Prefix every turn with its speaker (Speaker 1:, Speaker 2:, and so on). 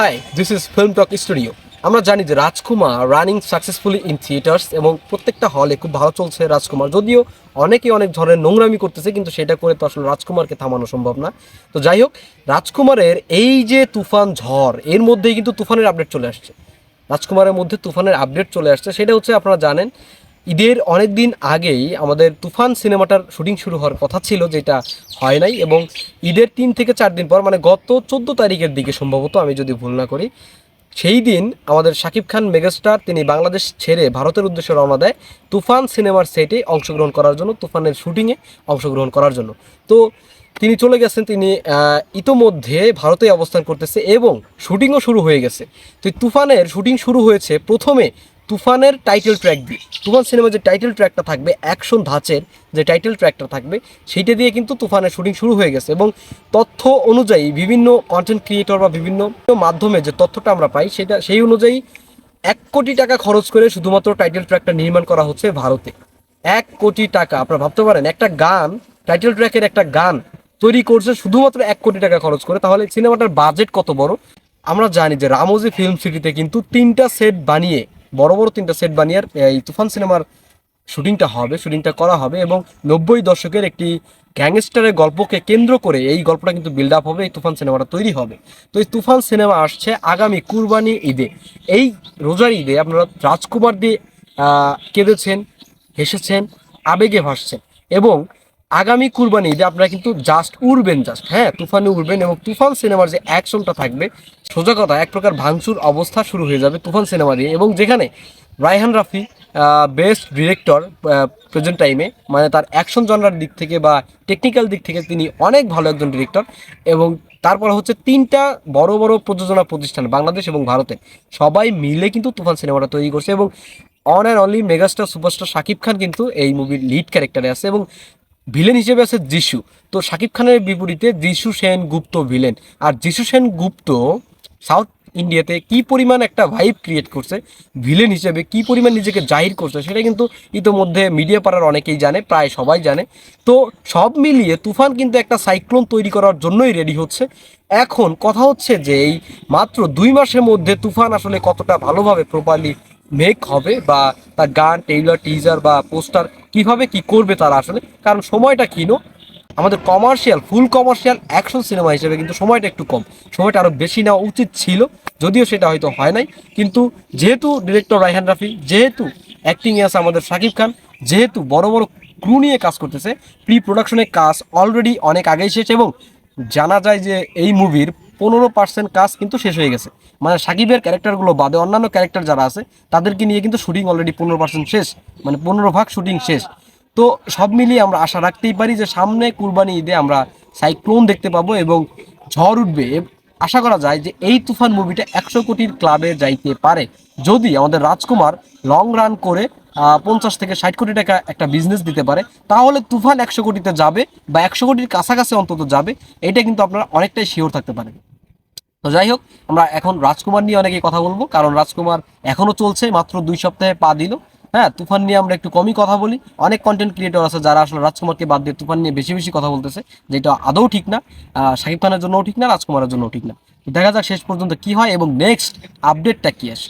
Speaker 1: Hi this is film talk studio আমরা জানি যে Rajkumar running successfully in theatres এবং প্রত্যেকটা হলে খুব ভালো চলছে রাজকুমার। যদিও অনেকে অনেক ধরনের নোংরামি করতেছে, কিন্তু সেটা করে তো আসলে রাজকুমারকে থামানো সম্ভব না। তো যাই হোক, রাজকুমারের এই যে তুফান ঝড়, এর মধ্যেই কিন্তু তুফানের আপডেট চলে আসছে। রাজকুমারের মধ্যে তুফানের আপডেট চলে আসছে, সেটা হচ্ছে আপনারা জানেন ঈদের অনেক দিন আগেই আমাদের তুফান সিনেমাটার শুটিং শুরু হওয়ার কথা ছিল, যেটা হয় নাই এবং ঈদের তিন থেকে চার দিন পর মানে গত চোদ্দ তারিখের দিকে সম্ভবত, আমি যদি ভুল না করি, সেই দিন আমাদের শাকিব খান মেগাস্টার, তিনি বাংলাদেশ ছেড়ে ভারতের উদ্দেশ্যে রওনা দেয় তুফান সিনেমার সেটে অংশগ্রহণ করার জন্য, তুফানের শুটিংয়ে অংশগ্রহণ করার জন্য। তো তিনি চলে গেছেন, তিনি ইতোমধ্যে ভারতে অবস্থান করতেছে এবং শুটিংও শুরু হয়ে গেছে। তো তুফানের শুটিং শুরু হয়েছে প্রথমে তুফানের টাইটেল ট্র্যাক দিয়ে। তুফান সিনেমার যে টাইটেল ট্র্যাকটা থাকবে অ্যাকশন ধাঁচের যে টাইটেল ট্র্যাকটা থাকবে, সেইটা দিয়ে কিন্তু তুফানের শুটিং শুরু হয়ে গেছে এবং তথ্য অনুযায়ী বিভিন্ন কন্টেন্ট ক্রিয়েটর বা বিভিন্ন মাধ্যমে যে তথ্যটা আমরা পাই, সেটা, সেই অনুযায়ী এক কোটি টাকা খরচ করে শুধুমাত্র টাইটেল ট্র্যাকটা নির্মাণ করা হচ্ছে ভারতে। এক কোটি টাকা, আপনারা ভাবতে পারেন, একটা গান টাইটেল ট্র্যাকের একটা গান তৈরি করছে শুধুমাত্র এক কোটি টাকা খরচ করে, তাহলে সিনেমাটার বাজেট কত বড়? আমরা জানি যে রামোজি ফিল্ম সিটিতে কিন্তু তিনটা সেট বানিয়ে বড় বড় তিনটা সেট বানিয়ে এই তুফান সিনেমার শুটিংটা হবে, শুটিংটা করা হবে এবং নব্বই দশকের একটি গ্যাংস্টারের গল্পকে কেন্দ্র করে এই গল্পটা কিন্তু বিল্ড আপ হবে, এই তুফান সিনেমাটা তৈরি হবে। তো এই তুফান সিনেমা আসছে আগামী কুরবানি ঈদে। এই রোজার ঈদে আপনারা রাজকুমার দিয়ে কেঁদেছেন, হেসেছেন, আবেগে ভাসছেন এবং আগামী কুরবানি ঈদে আপনারা কিন্তু জাস্ট উড়বেন জাস্ট হ্যাঁ তুফানে উড়বেন এবং তুফান সিনেমার যে অ্যাকশনটা থাকবে, সোজা কথা, এক প্রকার ভাঙচুর অবস্থা শুরু হয়ে যাবে তুফান সিনেমা দিয়ে এবং যেখানে Raihan Rafi best director present টাইমে মানে তার অ্যাকশন জনরার দিক থেকে বা টেকনিক্যাল দিক থেকে তিনি অনেক ভালো একজন ডিরেক্টর এবং তারপর হচ্ছে তিনটা বড় বড় প্রযোজনা প্রতিষ্ঠান বাংলাদেশ এবং ভারতে, সবাই মিলে কিন্তু তুফান সিনেমাটা তৈরি করছে এবং on and only megastar superstar Shakib Khan কিন্তু এই মুভির লিড ক্যারেক্টারে আছে এবং ভিলেন হিসেবে আছে যিশু। তো শাকিব খানের বিপরীতে যিশু সেন গুপ্ত ভিলেন। আর যিশু সেন গুপ্ত সাউথ ইন্ডিয়াতে কি পরিমাণ একটা ভাইব ক্রিয়েট করছে, ভিলেন হিসেবে কি পরিমাণ নিজেকে জাহির করছে, সেটা কিন্তু ইতোমধ্যে মিডিয়া পাড়ার অনেকেই জানে, প্রায় সবাই জানে। তো সব মিলিয়ে তুফান কিন্তু একটা সাইক্লোন তৈরি করার জন্যই রেডি হচ্ছে। এখন কথা হচ্ছে যে এই মাত্র দুই মাসের মধ্যে তুফান আসলে কতটা ভালোভাবে প্রপারলি মেক হবে বা তার গান টেইলার টিজার বা পোস্টার কীভাবে কি করবে তারা আসলে? কারণ সময়টা কিনো আমাদের commercial full commercial action cinema হিসেবে কিন্তু সময়টা একটু কম। সময়টা আরও বেশি নেওয়া উচিত ছিল, যদিও সেটা হয়তো হয় নাই। কিন্তু যেহেতু ডিরেক্টর রায়হান রাফি, যেহেতু অ্যাক্টিংয়ে আছে আমাদের শাকিব খান, যেহেতু বড় বড় ক্রু নিয়ে কাজ করতেছে প্রি প্রোডাকশনের কাজ অলরেডি অনেক আগেই শেষ এবং জানা যায় যে এই মুভির পনেরো পার্সেন্ট কাজ কিন্তু শেষ হয়ে গেছে। মানে সাকিবের ক্যারেক্টারগুলো বাদে অন্যান্য ক্যারেক্টার যারা আছে, তাদেরকে নিয়ে কিন্তু শুটিং অলরেডি পনেরো পার্সেন্ট শেষ মানে পনেরো ভাগ শুটিং শেষ। তো সব মিলিয়ে আমরা আশা রাখতেই পারি যে সামনে কুরবানি ঈদে আমরা সাইক্লোন দেখতে পাবো এবং ঝড় উঠবে। আশা করা যায় যে এই তুফান মুভিটা একশো কোটির ক্লাবে যাইতে পারে। যদি আমাদের রাজকুমার লং রান করে পঞ্চাশ থেকে ষাট কোটি টাকা একটা বিজনেস দিতে পারে, তাহলে তুফান একশো কোটিতে যাবে বা একশো কোটির কাছাকাছি অন্তত যাবে, এটা কিন্তু আপনারা অনেকটাই শিওর থাকতে পারেন তো যাই হোক, আমরা এখন রাজকুমার নিয়ে অনেকে কথা বলব, কারণ রাজকুমার এখনও চলছে, মাত্র দুই সপ্তাহে পা দিল। হ্যাঁ তুফান নিয়ে আমরা একটু কমই কথা বলি। অনেক কন্টেন্ট ক্রিয়েটর আছে যারা আসলে রাজকুমারকে বাদ দিয়ে তুফান নিয়ে বেশি বেশি কথা বলতেছে, যেটা আদৌ ঠিক না। শাকিব খানের জন্যও ঠিক না, রাজকুমারের জন্যও ঠিক না। দেখা যাক শেষ পর্যন্ত কি হয় এবং নেক্সট আপডেটটা কি আসে।